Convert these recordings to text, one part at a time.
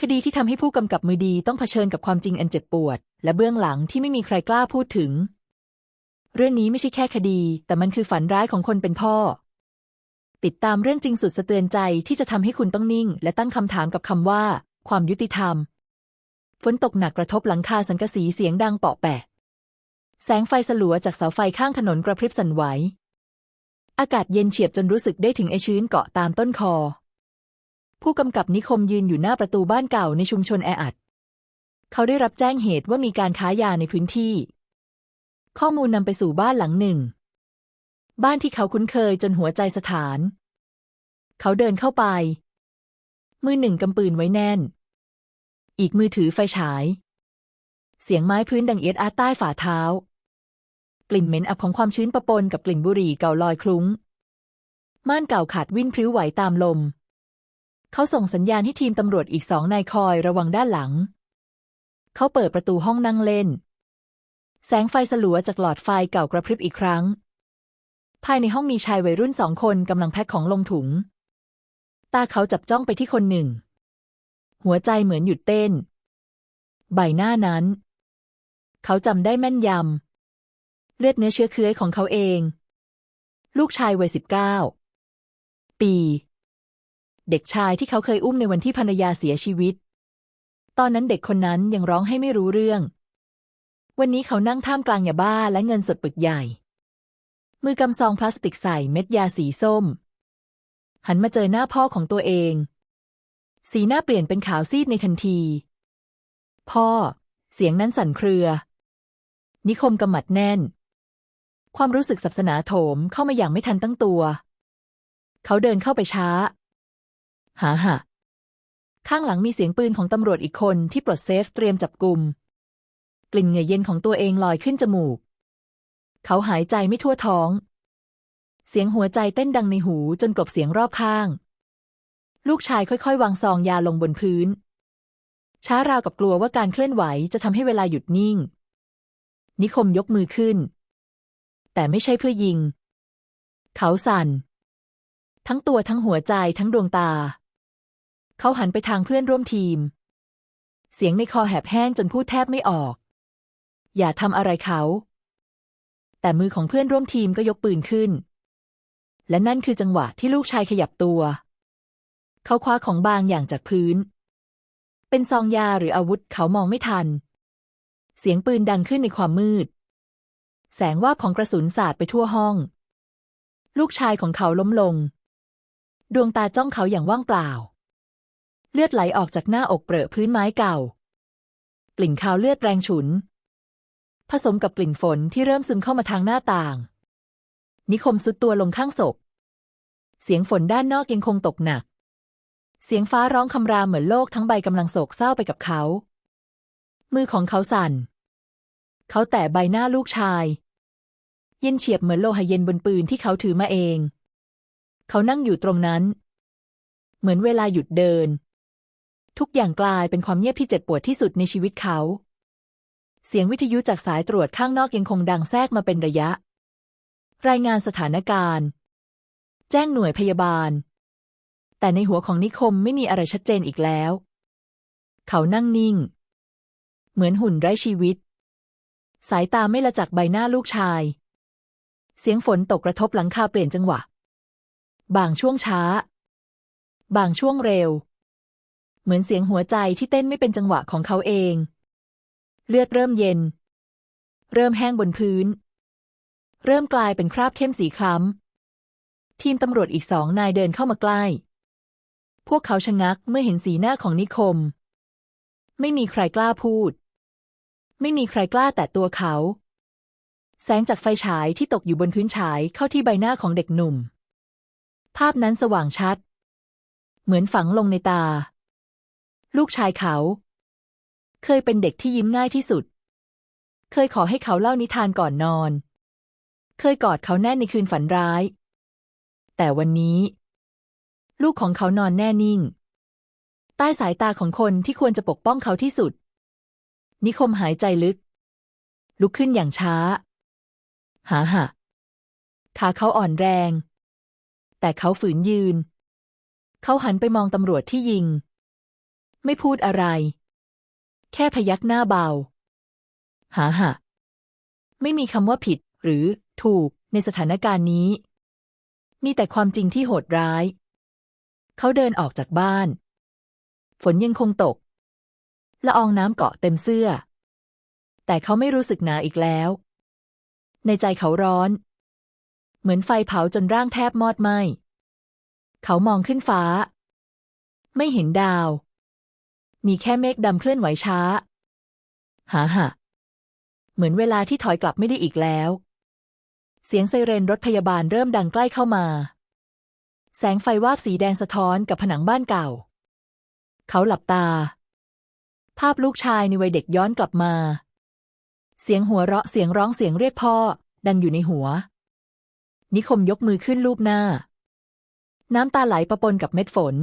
คดีที่ทำให้ผู้กำกับมือดีต้องเผชิญกับความจริงอันเจ็บปวด และเบื้องหลังที่ไม่มีใครกล้าพูดถึง เรื่องนี้ไม่ใช่แค่คดี แต่มันคือฝันร้ายของคนเป็นพ่อ ติดตามเรื่องจริงสุดสะเตือนใจที่จะทำให้คุณต้องนิ่ง และตั้งคำถามกับคำว่า ความยุติธรรม ฝนตกหนักกระทบหลังคาสังกะสีเสียงดังเปาะแปะ แสงไฟสลัวจากเสาไฟข้างถนนกระพริบสั่นไหว อากาศเย็นเฉียบจนรู้สึกได้ถึงไอชื้นเกาะตามต้นคอ ผู้กำกับนิคมยืนอยู่หน้าประตูบ้านเก่าในชุมชนแออัด เขาได้รับแจ้งเหตุว่ามีการค้ายาในพื้นที่ ข้อมูลนำไปสู่บ้านหลังหนึ่ง บ้านที่เขาคุ้นเคยจนหัวใจสถาน เขาเดินเข้าไป มือหนึ่งกำปืนไว้แน่น อีกมือถือไฟฉาย เสียงไม้พื้นดังเอียดอาใต้ฝ่าเท้า กลิ่นเหม็นอับของความชื้นปะปนกับกลิ่นบุหรี่เก่าลอยคลุ้ง ม่านเก่าขาดวิ่นพริ้วไหวตามลม เขาส่งสัญญาณให้ทีมตำรวจอีกสองนายคอยระวังด้านหลัง เขาเปิดประตูห้องนั่งเล่น แสงไฟสลัวจากหลอดไฟเก่ากระพริบอีกครั้ง ภายในห้องมีชายวัยรุ่นสองคนกำลังแพ็คของลงถุง ตาเขาจับจ้องไปที่คนหนึ่ง หัวใจเหมือนหยุดเต้น ใบหน้านั้น เขาจำได้แม่นยำ เลือดเนื้อเชื้อเคื้อยของเขาเอง ลูกชายวัยสิบเก้าปี เด็กชายที่เขาเคยอุ้มในวันที่ภรรยาเสียชีวิต ตอนนั้นเด็กคนนั้นยังร้องให้ไม่รู้เรื่อง วันนี้เขานั่งท่ามกลางยาบ้าและเงินสดปึกใหญ่ มือกำซองพลาสติกใส่เม็ดยาสีส้ม หันมาเจอหน้าพ่อของตัวเอง สีหน้าเปลี่ยนเป็นขาวซีดในทันที พ่อ เสียงนั้นสั่นเครือ นิคมกำหมัดแน่น ความรู้สึกสับสนาโถมเข้ามาอย่างไม่ทันตั้งตัว เขาเดินเข้าไปช้า หาหะข้างหลังมีเสียงปืนของตำรวจอีกคนที่ปลดเซฟเตรียมจับกลุ่มกลิ่นเหงื่อเย็นของตัวเองลอยขึ้นจมูก เขาหายใจไม่ทั่วท้อง เสียงหัวใจเต้นดังในหูจนกลบเสียงรอบข้าง ลูกชายค่อยๆ วางซองยาลงบนพื้น ช้าราวกับกลัวว่าการเคลื่อนไหวจะทำให้เวลาหยุดนิ่ง นิคมยกมือขึ้น แต่ไม่ใช่เพื่อยิง เขาสั่น ทั้งตัวทั้งหัวใจทั้งดวงตา เขาหันไปทางเพื่อนร่วมทีม เสียงในคอแหบแห้งจนพูดแทบไม่ออก อย่าทำอะไรเขา แต่มือของเพื่อนร่วมทีมก็ยกปืนขึ้น และนั่นคือจังหวะที่ลูกชายขยับตัว เขาคว้าของบางอย่างจากพื้น เป็นซองยาหรืออาวุธเขามองไม่ทัน เสียงปืนดังขึ้นในความมืด แสงว่าบของกระสุนสาดไปทั่วห้อง ลูกชายของเขาล้มลง ดวงตาจ้องเขาอย่างว่างเปล่า เลือดไหลออกจากหน้าอกเปรอะพื้นไม้เก่า กลิ่นคาวเลือดแรงฉุน ผสมกับกลิ่นฝนที่เริ่มซึมเข้ามาทางหน้าต่าง นิคมสุดตัวลงข้างศพ เสียงฝนด้านนอกยังคงตกหนัก เสียงฟ้าร้องคำรามเหมือนโลกทั้งใบกำลังโศกเศร้าไปกับเขา มือของเขาสั่น เขาแตะใบหน้าลูกชาย เย็นเฉียบเหมือนโลหะเย็นบนปืนที่เขาถือมาเอง เขานั่งอยู่ตรงนั้น เหมือนเวลาหยุดเดิน ทุกอย่างกลายเป็นความเงียบที่เจ็บปวดที่สุดในชีวิตเขา เสียงวิทยุจากสายตรวจข้างนอกยังคงดังแทรกมาเป็นระยะ รายงานสถานการณ์ แจ้งหน่วยพยาบาล แต่ในหัวของนิคมไม่มีอะไรชัดเจนอีกแล้ว เขานั่งนิ่ง เหมือนหุ่นไร้ชีวิต สายตาไม่ละจากใบหน้าลูกชาย เสียงฝนตกกระทบหลังคาเปลี่ยนจังหวะ บางช่วงช้า บางช่วงเร็ว เหมือนเสียงหัวใจที่เต้นไม่เป็นจังหวะของเขาเอง เลือดเริ่มเย็น เริ่มแห้งบนพื้น เริ่มกลายเป็นคราบเข้มสีคล้ำ ทีมตำรวจอีกสองนายเดินเข้ามาใกล้ พวกเขาชะงักเมื่อเห็นสีหน้าของนิคม ไม่มีใครกล้าพูด ไม่มีใครกล้าแตะตัวเขา แสงจากไฟฉายที่ตกอยู่บนพื้นฉายเข้าที่ใบหน้าของเด็กหนุ่ม ภาพนั้นสว่างชัด เหมือนฝังลงในตา ลูกชายเขา เคยเป็นเด็กที่ยิ้มง่ายที่สุด เคยขอให้เขาเล่านิทานก่อนนอน เคยกอดเขาแน่นในคืนฝันร้าย แต่วันนี้ ลูกของเขานอนแน่นิ่ง ใต้สายตาของคนที่ควรจะปกป้องเขาที่สุด นิคมหายใจลึก ลุกขึ้นอย่างช้า หาหะขาเขาอ่อนแรง แต่เขาฝืนยืน เขาหันไปมองตำรวจที่ยิง ไม่พูดอะไร แค่พยักหน้าเบา หาหะไม่มีคำว่าผิดหรือถูกในสถานการณ์นี้ มีแต่ความจริงที่โหดร้าย เขาเดินออกจากบ้าน ฝนยังคงตก ละอองน้ำเกาะเต็มเสื้อ แต่เขาไม่รู้สึกหนาวอีกแล้ว ในใจเขาร้อน เหมือนไฟเผาจนร่างแทบมอดไหม เขามองขึ้นฟ้า ไม่เห็นดาว มีแค่เมฆดำเคลื่อนไหวช้า หาหะเหมือนเวลาที่ถอยกลับไม่ได้อีกแล้ว เสียงไซเรนรถพยาบาลเริ่มดังใกล้เข้ามา แสงไฟวาบสีแดงสะท้อนกับผนังบ้านเก่า เขาหลับตา ภาพลูกชายในวัยเด็กย้อนกลับมา เสียงหัวเราะเสียงร้องเสียงเรียกพ่อ ดังอยู่ในหัว นิคมยกมือขึ้นลูบหน้า น้ำตาไหลประปนกับเม็ดฝน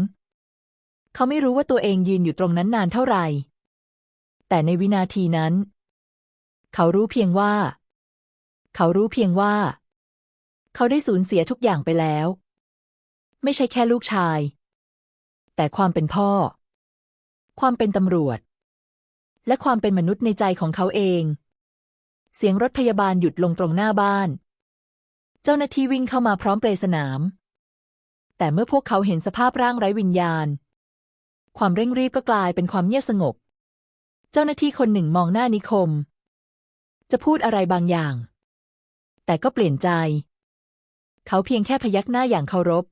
เขาไม่รู้ว่าตัวเองยืนอยู่ตรงนั้นนานเท่าไหร่ แต่ในวินาทีนั้น เขารู้เพียงว่า เขารู้เพียงว่า เขาได้สูญเสียทุกอย่างไปแล้ว ไม่ใช่แค่ลูกชาย แต่ความเป็นพ่อ ความเป็นตำรวจ และความเป็นมนุษย์ในใจของเขาเอง เสียงรถพยาบาลหยุดลงตรงหน้าบ้าน เจ้าหน้าที่วิ่งเข้ามาพร้อมเปลสนาม แต่เมื่อพวกเขาเห็นสภาพร่างไร้วิญญาณ ความเร่งรีบก็กลายเป็นความเงียบสงบ เจ้าหน้าที่คนหนึ่งมองหน้านิคม จะพูดอะไรบางอย่าง แต่ก็เปลี่ยนใจ เขาเพียงแค่พยักหน้าอย่างเคารพ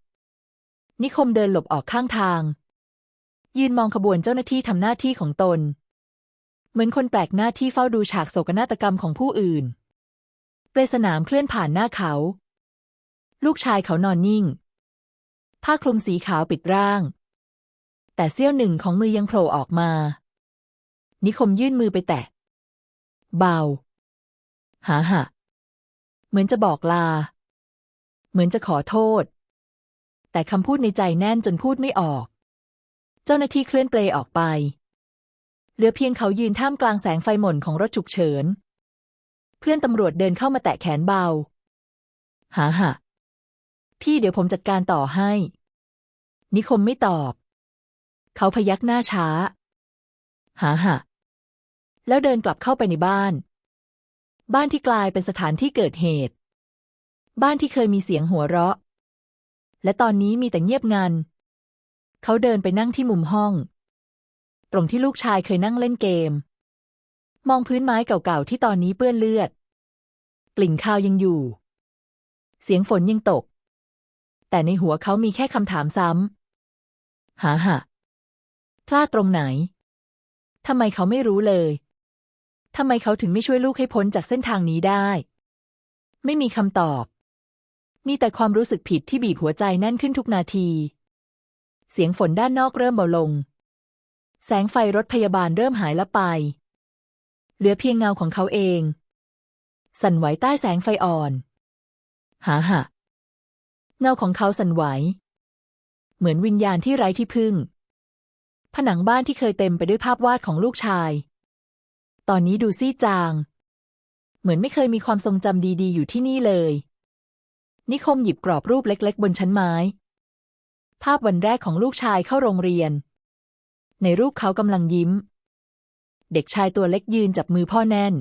นิคมเดินหลบออกข้างทาง ยืนมองขบวนเจ้าหน้าที่ทำหน้าที่ของตน เหมือนคนแปลกหน้าที่เฝ้าดูฉากโศกนาฏกรรมของผู้อื่นเปลสนามเคลื่อนผ่านหน้าเขา ลูกชายเขานอนนิ่ง ผ้าคลุมสีขาวปิดร่าง แต่เสี้ยวหนึ่งของมือยังโผล่ออกมา นิคมยื่นมือไปแตะ เบา หาหะ เหมือนจะบอกลา เหมือนจะขอโทษ แต่คำพูดในใจแน่นจนพูดไม่ออก เจ้าหน้าที่เคลื่อนเปลออกไป เหลือเพียงเขายืนท่ามกลางแสงไฟหม่นของรถฉุกเฉิน เพื่อนตำรวจเดินเข้ามาแตะแขนเบา หาหะ พี่เดี๋ยวผมจัดการต่อให้นิคมไม่ตอบ เขาพยักหน้าช้า หาหะแล้วเดินกลับเข้าไปในบ้าน บ้านที่กลายเป็นสถานที่เกิดเหตุ บ้านที่เคยมีเสียงหัวเราะ และตอนนี้มีแต่เงียบงัน เขาเดินไปนั่งที่มุมห้อง ตรงที่ลูกชายเคยนั่งเล่นเกม มองพื้นไม้เก่าๆที่ตอนนี้เปื้อนเลือด กลิ่นคาวยังอยู่ เสียงฝนยังตก แต่ในหัวเขามีแค่คำถามซ้ำหาหะ พลาดตรงไหน ทำไมเขาไม่รู้เลย ทำไมเขาถึงไม่ช่วยลูกให้พ้นจากเส้นทางนี้ได้ ไม่มีคำตอบ มีแต่ความรู้สึกผิดที่บีบหัวใจแน่นขึ้นทุกนาที เสียงฝนด้านนอกเริ่มเบาลง แสงไฟรถพยาบาลเริ่มหายละไป เหลือเพียงเงาของเขาเอง สั่นไหวใต้แสงไฟอ่อน หาหะเงาของเขาสั่นไหว เหมือนวิญญาณที่ไร้ที่พึ่ง ผนังบ้านที่เคยเต็มไปด้วยภาพวาดของลูกชาย ตอนนี้ดูซีดจาง เหมือนไม่เคยมีความทรงจำดีๆ อยู่ที่นี่เลย นิคมหยิบกรอบรูปเล็ก ๆ บนชั้นไม้ ภาพวันแรกของลูกชายเข้าโรงเรียน ในรูปเขากำลังยิ้ม เด็กชายตัวเล็กยืนจับมือพ่อแน่น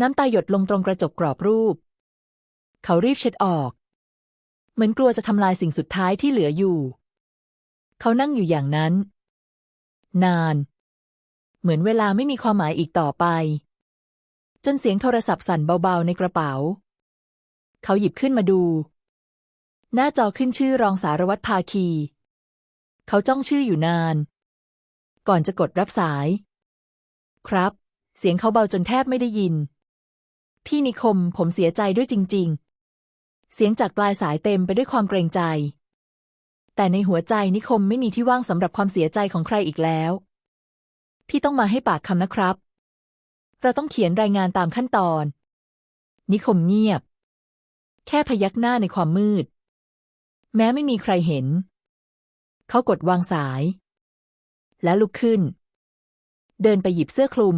น้ำตาหยดลงตรงกระจกกรอบรูป เขารีบเช็ดออก เหมือนกลัวจะทำลายสิ่งสุดท้ายที่เหลืออยู่ เขานั่งอยู่อย่างนั้น นาน เหมือนเวลาไม่มีความหมายอีกต่อไป จนเสียงโทรศัพท์สั่นเบาๆในกระเป๋า เขาหยิบขึ้นมาดู หน้าจอขึ้นชื่อรองสารวัตรภาคี เขาจ้องชื่ออยู่นาน ก่อนจะกดรับสาย ครับ เสียงเขาเบาจนแทบไม่ได้ยิน พี่นิคมผมเสียใจด้วยจริง ๆ เสียงจากปลายสายเต็มไปด้วยความเกรงใจ แต่ในหัวใจนิคมไม่มีที่ว่างสำหรับความเสียใจของใครอีกแล้ว พี่ต้องมาให้ปากคำนะครับ เราต้องเขียนรายงานตามขั้นตอน นิคมเงียบ แค่พยักหน้าในความมืด แม้ไม่มีใครเห็น เขากดวางสาย และลุกขึ้น เดินไปหยิบเสื้อคลุม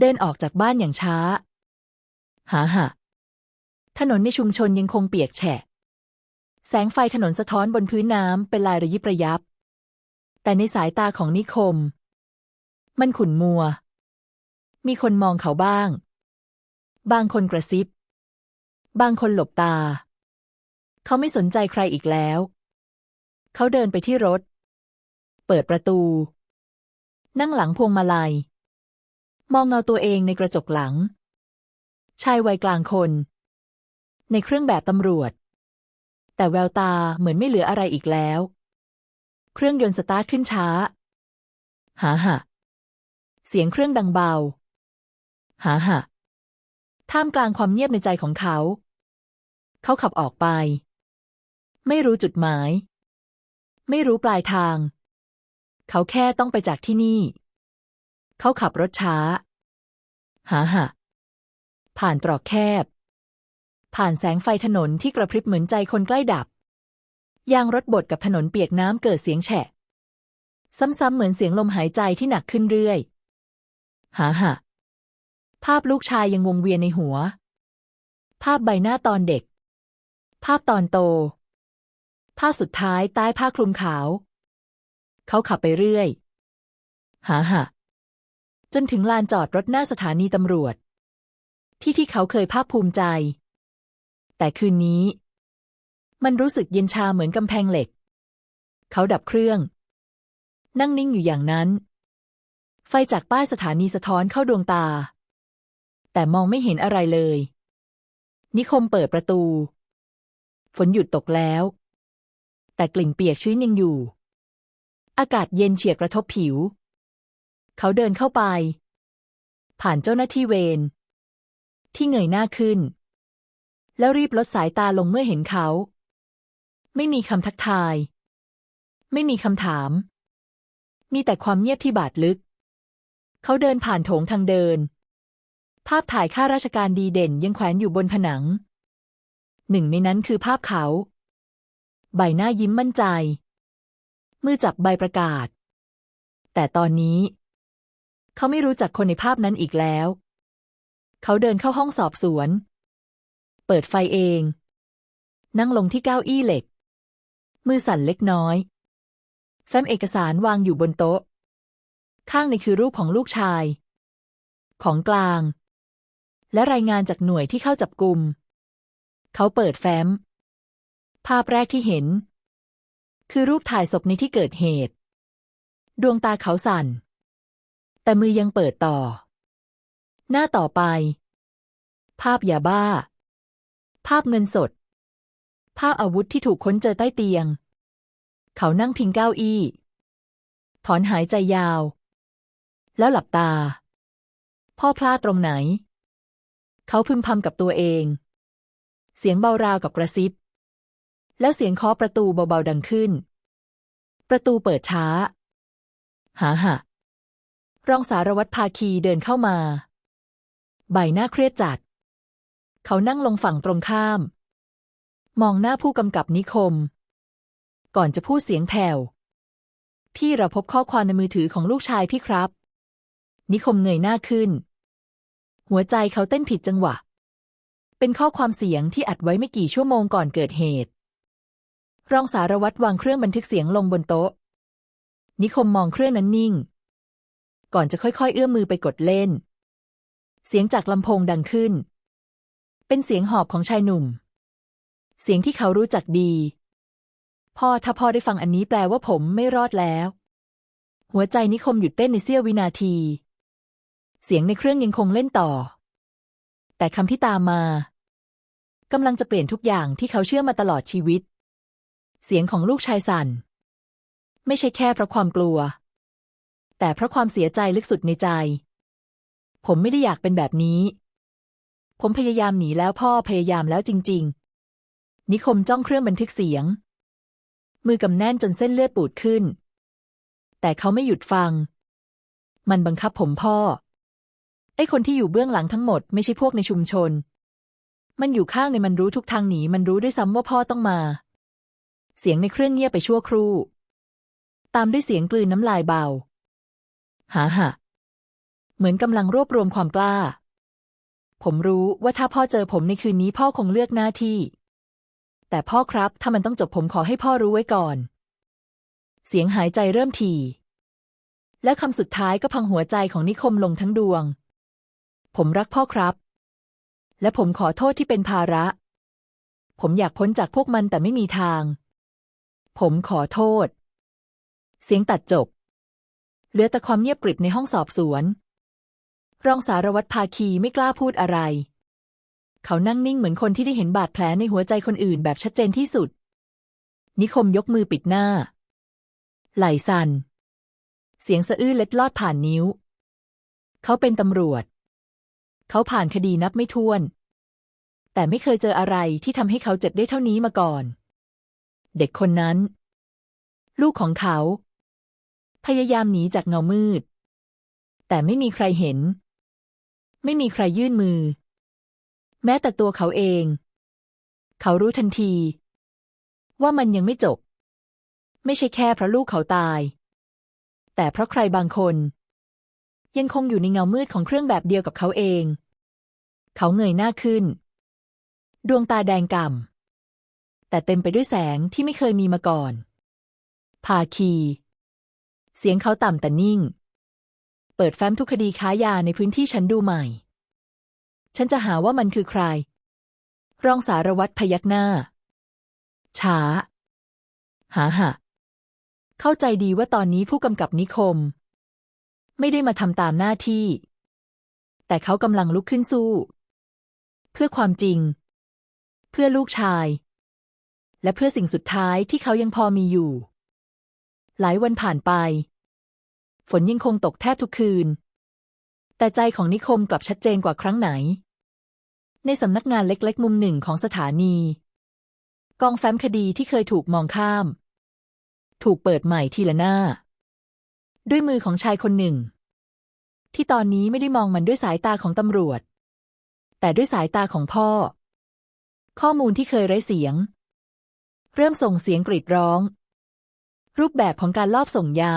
เดินออกจากบ้านอย่างช้า หาหะถนนในชุมชนยังคงเปียกแฉะ แสงไฟถนนสะท้อนบนพื้นน้ำเป็นลายระยิบระยับ แต่ในสายตาของนิคม มันขุ่นมัว มีคนมองเขาบ้าง บางคนกระซิบ บางคนหลบตา เขาไม่สนใจใครอีกแล้ว เขาเดินไปที่รถ เปิดประตู นั่งหลังพวงมาลัย มองเงาตัวเองในกระจกหลัง ชายวัยกลางคน ในเครื่องแบบตำรวจ แต่แววตาเหมือนไม่เหลืออะไรอีกแล้ว เครื่องยนต์สตาร์ทขึ้นช้า หาหะเสียงเครื่องดังเบา หาหะท่ามกลางความเงียบในใจของเขา เขาขับออกไป ไม่รู้จุดหมาย ไม่รู้ปลายทาง เขาแค่ต้องไปจากที่นี่ เขาขับรถช้า หาหะผ่านตรอกแคบ ผ่านแสงไฟถนนที่กระพริบเหมือนใจคนใกล้ดับ ยางรถบดกับถนนเปียกน้ำเกิดเสียงแฉะ ซ้ำๆเหมือนเสียงลมหายใจที่หนักขึ้นเรื่อย หาหะภาพลูกชายยังวงเวียนในหัว ภาพใบหน้าตอนเด็ก ภาพตอนโต ภาพสุดท้ายใต้ผ้าคลุมขาว เขาขับไปเรื่อย หาหะจนถึงลานจอดรถหน้าสถานีตำรวจ ที่ที่เขาเคยภาคภูมิใจ แต่คืนนี้ มันรู้สึกเย็นชาเหมือนกำแพงเหล็ก เขาดับเครื่อง นั่งนิ่งอยู่อย่างนั้น ไฟจากป้ายสถานีสะท้อนเข้าดวงตา แต่มองไม่เห็นอะไรเลย นิคมเปิดประตู ฝนหยุดตกแล้ว แต่กลิ่นเปียกชื้นยังอยู่ อากาศเย็นเฉียดกระทบผิว เขาเดินเข้าไป ผ่านเจ้าหน้าที่เวรที่เงยหน้าขึ้น แล้วรีบลดสายตาลงเมื่อเห็นเขา ไม่มีคำทักทาย ไม่มีคำถาม มีแต่ความเงียบที่บาดลึก เขาเดินผ่านโถงทางเดิน ภาพถ่ายข้าราชการดีเด่นยังแขวนอยู่บนผนัง หนึ่งในนั้นคือภาพเขา ใบหน้ายิ้มมั่นใจ มือจับใบประกาศ แต่ตอนนี้ เขาไม่รู้จักคนในภาพนั้นอีกแล้ว เขาเดินเข้าห้องสอบสวน เปิดไฟเอง นั่งลงที่เก้าอี้เหล็ก มือสั่นเล็กน้อยแฟ้มเอกสารวางอยู่บนโต๊ะ ข้างในคือรูปของลูกชาย ของกลาง และรายงานจากหน่วยที่เข้าจับกลุ่ม เขาเปิดแฟ้ม ภาพแรกที่เห็น คือรูปถ่ายศพในที่เกิดเหตุ ดวงตาเขาสั่น แต่มือยังเปิดต่อ หน้าต่อไป ภาพยาบ้า ภาพเงินสด ภาพอาวุธที่ถูกค้นเจอใต้เตียง เขานั่งพิงเก้าอี้ ถอนหายใจยาว แล้วหลับตา พ่อพลาดตรงไหน เขาพึมพำกับตัวเอง เสียงเบาราวกับกระซิบ แล้วเสียงเคาะประตูเบาๆดังขึ้น ประตูเปิดช้า หาหะรองสารวัตรภาคีเดินเข้ามา ใบหน้าเครียดจัด เขานั่งลงฝั่งตรงข้าม มองหน้าผู้กำกับนิคม ก่อนจะพูดเสียงแผ่ว พี่เราพบข้อความในมือถือของลูกชายพี่ครับ นิคมเงยหน้าขึ้น หัวใจเขาเต้นผิดจังหวะ เป็นข้อความเสียงที่อัดไว้ไม่กี่ชั่วโมงก่อนเกิดเหตุ รองสารวัตรวางเครื่องบันทึกเสียงลงบนโต๊ะ นิคมมองเครื่องนั้นนิ่ง ก่อนจะค่อยๆ เอื้อมมือไปกดเล่น เสียงจากลำโพงดังขึ้น เป็นเสียงหอบของชายหนุ่ม เสียงที่เขารู้จักดี พ่อถ้าพ่อได้ฟังอันนี้แปลว่าผมไม่รอดแล้ว หัวใจนิคมหยุดเต้นในเสี้ยววินาที เสียงในเครื่องยังคงเล่นต่อ แต่คำที่ตามมากำลังจะเปลี่ยนทุกอย่างที่เขาเชื่อมาตลอดชีวิต เสียงของลูกชายสั่น ไม่ใช่แค่เพราะความกลัว แต่เพราะความเสียใจลึกสุดในใจ ผมไม่ได้อยากเป็นแบบนี้ ผมพยายามหนีแล้วพ่อพยายามแล้วจริง ๆ นิคมจ้องเครื่องบันทึกเสียง มือกำแน่นจนเส้นเลือดปูดขึ้น แต่เขาไม่หยุดฟัง มันบังคับผมพ่อ ไอ้คนที่อยู่เบื้องหลังทั้งหมดไม่ใช่พวกในชุมชน มันอยู่ข้างในมันรู้ทุกทางหนีมันรู้ด้วยซ้ำว่าพ่อต้องมา เสียงในเครื่องเงียบไปชั่วครู่ ตามด้วยเสียงกลืนน้ำลายเบาหาหะเหมือนกำลังรวบรวมความกล้า ผมรู้ว่าถ้าพ่อเจอผมในคืนนี้พ่อคงเลือกหน้าที่ แต่พ่อครับถ้ามันต้องจบผมขอให้พ่อรู้ไว้ก่อน เสียงหายใจเริ่มถี่และคำสุดท้ายก็พังหัวใจของนิคมลงทั้งดวง ผมรักพ่อครับ และผมขอโทษที่เป็นภาระ ผมอยากพ้นจากพวกมันแต่ไม่มีทาง ผมขอโทษ เสียงตัดจบเหลือแต่ความเงียบกริบในห้องสอบสวน รองสารวัตรภาคีไม่กล้าพูดอะไร เขานั่งนิ่งเหมือนคนที่ได้เห็นบาดแผลในหัวใจคนอื่นแบบชัดเจนที่สุด นิคมยกมือปิดหน้า ไหลสัน่นเสียงสะอื้นเล็ดลอดผ่านนิ้ว เขาเป็นตำรวจ เขาผ่านคดีนับไม่ถ้วน แต่ไม่เคยเจออะไรที่ทำให้เขาเจ็บได้เท่านี้มาก่อน เด็กคนนั้น ลูกของเขา พยายามหนีจากเงามืดแต่ไม่มีใครเห็น ไม่มีใครยื่นมือ แม้แต่ตัวเขาเอง เขารู้ทันที ว่ามันยังไม่จบ ไม่ใช่แค่เพราะลูกเขาตาย แต่เพราะใครบางคน ยังคงอยู่ในเงามืดของเครื่องแบบเดียวกับเขาเอง เขาเงยหน้าขึ้น ดวงตาแดงก่ำแต่เต็มไปด้วยแสงที่ไม่เคยมีมาก่อน ภาคี เสียงเขาต่ำแต่นิ่ง เปิดแฟ้มทุกคดีค้ายาในพื้นที่ฉันดูใหม่ ฉันจะหาว่ามันคือใคร รองสารวัตรพยักหน้า ช้า หาหะเข้าใจดีว่าตอนนี้ผู้กำกับนิคม ไม่ได้มาทำตามหน้าที่ แต่เขากำลังลุกขึ้นสู้ เพื่อความจริง เพื่อลูกชาย และเพื่อสิ่งสุดท้ายที่เขายังพอมีอยู่ หลายวันผ่านไป ฝนยังคงตกแทบทุกคืน แต่ใจของนิคมกลับชัดเจนกว่าครั้งไหน ในสำนักงานเล็กๆ มุมหนึ่งของสถานี กองแฟ้มคดีที่เคยถูกมองข้าม ถูกเปิดใหม่ทีละหน้า ด้วยมือของชายคนหนึ่ง ที่ตอนนี้ไม่ได้มองมันด้วยสายตาของตำรวจ แต่ด้วยสายตาของพ่อ ข้อมูลที่เคยไร้เสียง เริ่มส่งเสียงกรีดร้อง รูปแบบของการลอบส่งยา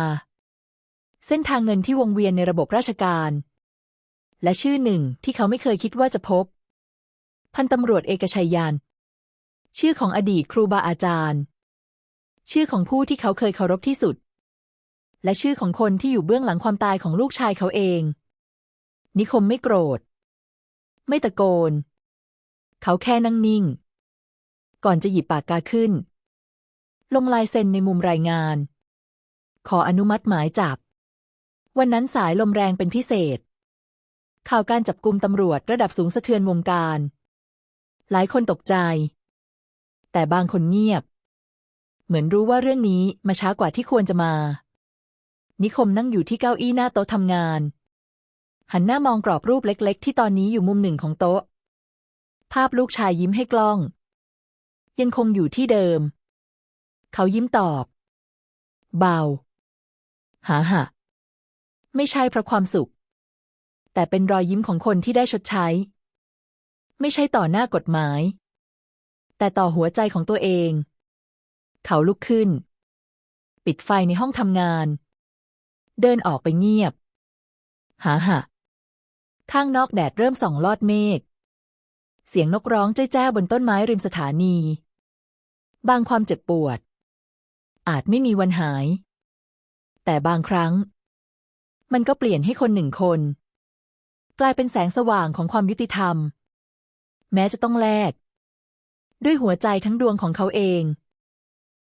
เส้นทางเงินที่วงเวียนในระบบราชการ และชื่อหนึ่งที่เขาไม่เคยคิดว่าจะพบ พันตำรวจเอกชัยยาน ชื่อของอดีตครูบาอาจารย์ ชื่อของผู้ที่เขาเคยเคารพที่สุด และชื่อของคนที่อยู่เบื้องหลังความตายของลูกชายเขาเอง นิคมไม่โกรธ ไม่ตะโกน เขาแค่นั่งนิ่ง ก่อนจะหยิบปากกาขึ้น ลงลายเซ็นในมุมรายงาน ขออนุมัติหมายจับ วันนั้นสายลมแรงเป็นพิเศษ ข่าวการจับกลุ่มตำรวจระดับสูงสะเทือนวงการ หลายคนตกใจ แต่บางคนเงียบ เหมือนรู้ว่าเรื่องนี้มาช้ากว่าที่ควรจะมา นิคมนั่งอยู่ที่เก้าอี้หน้าโต๊ะทำงาน หันหน้ามองกรอบรูปเล็ก ๆ ที่ตอนนี้อยู่มุมหนึ่งของโต๊ะ ภาพลูกชายยิ้มให้กล้อง ยังคงอยู่ที่เดิม เขายิ้มตอบ เบาหาหะ ไม่ใช่เพราะความสุข แต่เป็นรอยยิ้มของคนที่ได้ชดใช้ ไม่ใช่ต่อหน้ากฎหมาย แต่ต่อหัวใจของตัวเอง เขาลุกขึ้น ปิดไฟในห้องทำงาน เดินออกไปเงียบ หาหะข้างนอกแดดเริ่มส่องลอดเมฆเสียงนกร้องแจ้ๆบนต้นไม้ริมสถานี บางความเจ็บปวด อาจไม่มีวันหาย แต่บางครั้ง มันก็เปลี่ยนให้คนหนึ่งคน กลายเป็นแสงสว่างของความยุติธรรม แม้จะต้องแลกด้วยหัวใจทั้งดวงของเขาเอง